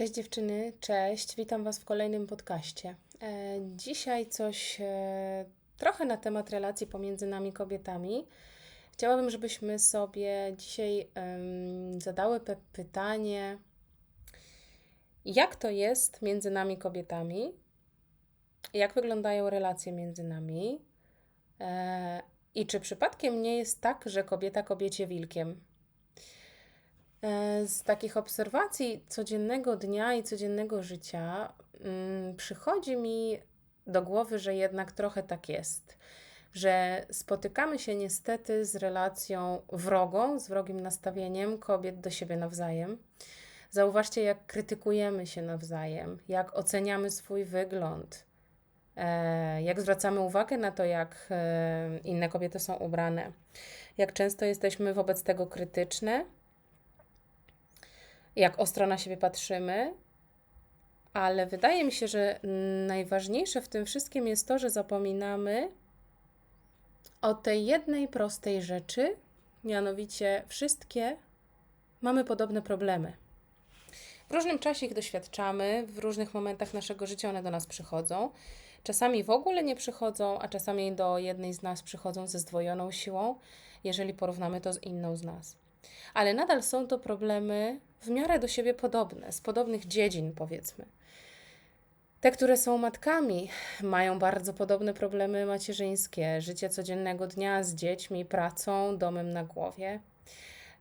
Cześć dziewczyny, cześć, witam Was w kolejnym podcaście. E, dzisiaj coś e, trochę na temat relacji pomiędzy nami kobietami. Chciałabym, żebyśmy sobie dzisiaj zadały pytanie, jak to jest między nami kobietami, jak wyglądają relacje między nami e, i czy przypadkiem nie jest tak, że kobieta kobiecie wilkiem. E, z takich obserwacji codziennego dnia i codziennego życia mm, przychodzi mi do głowy, że jednak trochę tak jest. Że spotykamy się niestety z relacją wrogą, z wrogim nastawieniem kobiet do siebie nawzajem. Zauważcie, jak krytykujemy się nawzajem, jak oceniamy swój wygląd, e, jak zwracamy uwagę na to, jak e, inne kobiety są ubrane, jak często jesteśmy wobec tego krytyczne jak ostro na siebie patrzymy, ale wydaje mi się, że najważniejsze w tym wszystkim jest to, że zapominamy o tej jednej prostej rzeczy, mianowicie wszystkie mamy podobne problemy. W różnym czasie ich doświadczamy, w różnych momentach naszego życia one do nas przychodzą. Czasami w ogóle nie przychodzą, a czasami do jednej z nas przychodzą ze zdwojoną siłą, jeżeli porównamy to z inną z nas. Ale nadal są to problemy w miarę do siebie podobne, z podobnych dziedzin, powiedzmy. Te, które są matkami, mają bardzo podobne problemy macierzyńskie, życie codziennego dnia z dziećmi, pracą, domem na głowie.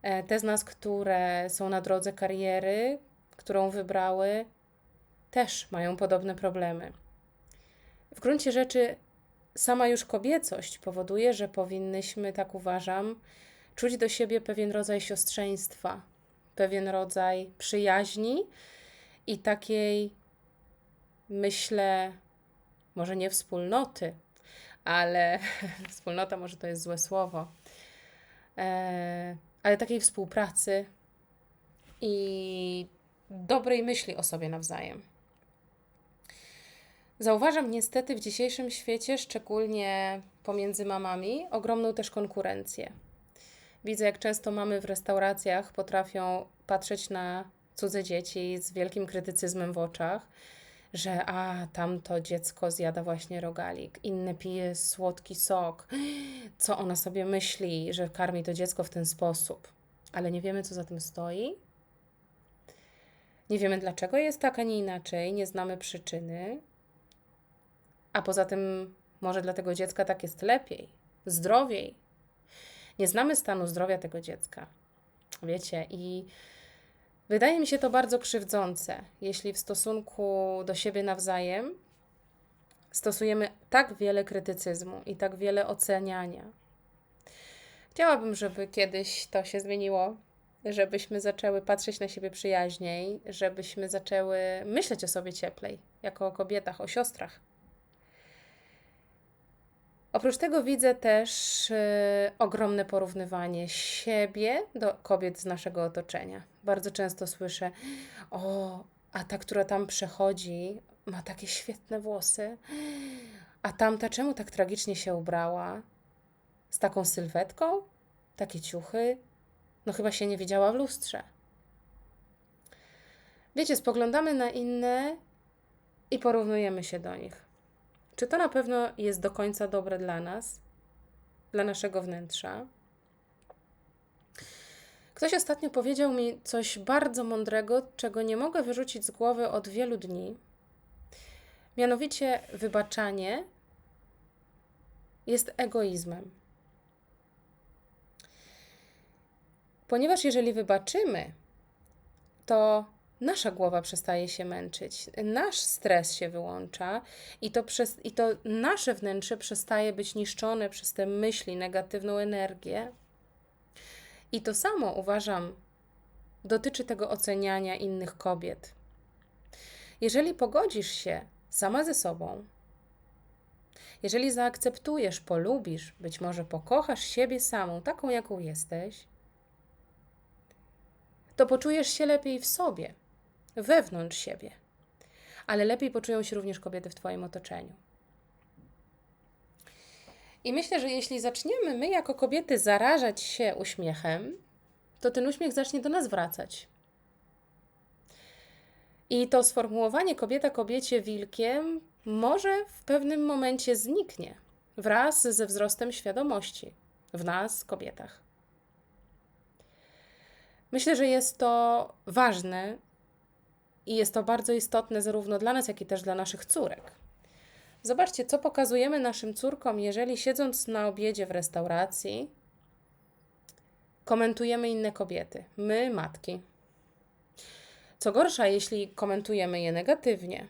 E, te z nas, które są na drodze kariery, którą wybrały, też mają podobne problemy. W gruncie rzeczy, sama już kobiecość powoduje, że powinnyśmy, tak uważam, czuć do siebie pewien rodzaj siostrzeństwa, pewien rodzaj przyjaźni i takiej, myślę, może nie wspólnoty, ale wspólnota może to jest złe słowo, e, ale takiej współpracy i dobrej myśli o sobie nawzajem. Zauważam niestety w dzisiejszym świecie, szczególnie pomiędzy mamami, ogromną też konkurencję. Widzę, jak często mamy w restauracjach potrafią patrzeć na cudze dzieci z wielkim krytycyzmem w oczach, że a tamto dziecko zjada właśnie rogalik, inne pije słodki sok. Co ona sobie myśli, że karmi to dziecko w ten sposób? Ale nie wiemy, co za tym stoi. Nie wiemy, dlaczego jest tak, a nie inaczej, nie znamy przyczyny. A poza tym, może dla tego dziecka tak jest lepiej, zdrowiej, nie znamy stanu zdrowia tego dziecka. Wiecie, i wydaje mi się to bardzo krzywdzące, jeśli w stosunku do siebie nawzajem stosujemy tak wiele krytycyzmu i tak wiele oceniania. Chciałabym, żeby kiedyś to się zmieniło, żebyśmy zaczęły patrzeć na siebie przyjaźniej, żebyśmy zaczęły myśleć o sobie cieplej, jako o kobietach, o siostrach. Oprócz tego widzę też y, ogromne porównywanie siebie do kobiet z naszego otoczenia. Bardzo często słyszę: O, a ta, która tam przechodzi, ma takie świetne włosy, a tamta czemu tak tragicznie się ubrała? Z taką sylwetką? Takie ciuchy? No chyba się nie widziała w lustrze. Wiecie, spoglądamy na inne i porównujemy się do nich. Czy to na pewno jest do końca dobre dla nas, dla naszego wnętrza? Ktoś ostatnio powiedział mi coś bardzo mądrego, czego nie mogę wyrzucić z głowy od wielu dni. Mianowicie, wybaczanie jest egoizmem. Ponieważ jeżeli wybaczymy, to nasza głowa przestaje się męczyć, nasz stres się wyłącza i to, przez, i to nasze wnętrze przestaje być niszczone przez te myśli, negatywną energię. I to samo uważam dotyczy tego oceniania innych kobiet. Jeżeli pogodzisz się sama ze sobą, jeżeli zaakceptujesz, polubisz, być może pokochasz siebie samą, taką jaką jesteś, to poczujesz się lepiej w sobie wewnątrz siebie. Ale lepiej poczują się również kobiety w Twoim otoczeniu. I myślę, że jeśli zaczniemy my jako kobiety zarażać się uśmiechem, to ten uśmiech zacznie do nas wracać. I to sformułowanie kobieta kobiecie wilkiem może w pewnym momencie zniknie wraz ze wzrostem świadomości w nas, kobietach. Myślę, że jest to ważne i jest to bardzo istotne zarówno dla nas, jak i też dla naszych córek. Zobaczcie, co pokazujemy naszym córkom, jeżeli siedząc na obiedzie w restauracji, komentujemy inne kobiety, my, matki. Co gorsza, jeśli komentujemy je negatywnie,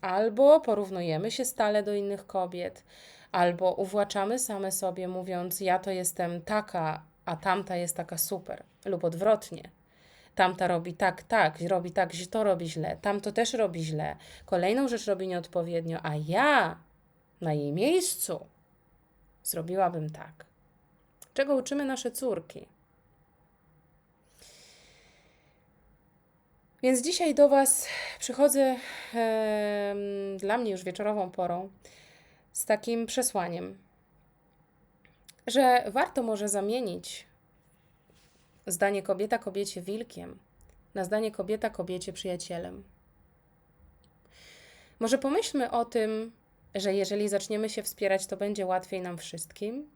albo porównujemy się stale do innych kobiet, albo uwłaczamy same sobie, mówiąc: Ja to jestem taka, a tamta jest taka super, lub odwrotnie. Tamta robi tak, tak, robi tak, to robi źle, tamto też robi źle, kolejną rzecz robi nieodpowiednio, a ja na jej miejscu zrobiłabym tak. Czego uczymy nasze córki? Więc dzisiaj do Was przychodzę e, dla mnie już wieczorową porą z takim przesłaniem, że warto może zamienić zdanie kobieta kobiecie wilkiem na zdanie kobieta kobiecie przyjacielem. Może pomyślmy o tym, że jeżeli zaczniemy się wspierać, to będzie łatwiej nam wszystkim.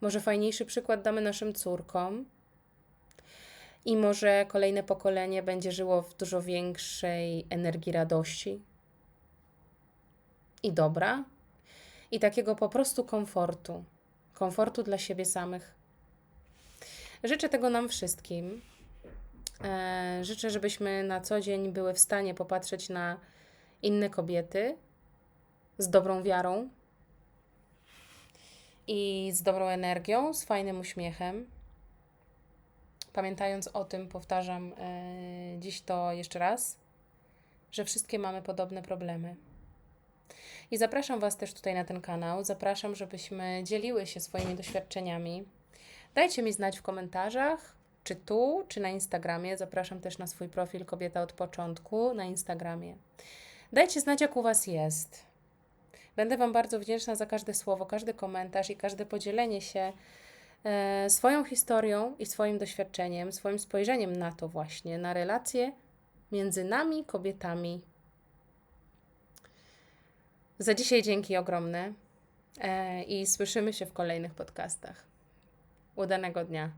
Może fajniejszy przykład damy naszym córkom, i może kolejne pokolenie będzie żyło w dużo większej energii radości i dobra, i takiego po prostu komfortu komfortu dla siebie samych. Życzę tego nam wszystkim. E, życzę, żebyśmy na co dzień były w stanie popatrzeć na inne kobiety z dobrą wiarą i z dobrą energią, z fajnym uśmiechem Pamiętając o tym, powtarzam e, dziś to jeszcze raz, że wszystkie mamy podobne problemy. I zapraszam Was też tutaj na ten kanał. Zapraszam, żebyśmy dzieliły się swoimi doświadczeniami. Dajcie mi znać w komentarzach, czy tu, czy na Instagramie. Zapraszam też na swój profil Kobieta od Początku na Instagramie. Dajcie znać, jak u Was jest. Będę Wam bardzo wdzięczna za każde słowo, każdy komentarz i każde podzielenie się E, swoją historią i swoim doświadczeniem, swoim spojrzeniem na to właśnie, na relacje między nami, kobietami. Za dzisiaj dzięki ogromne e, i słyszymy się w kolejnych podcastach. Udanego dnia.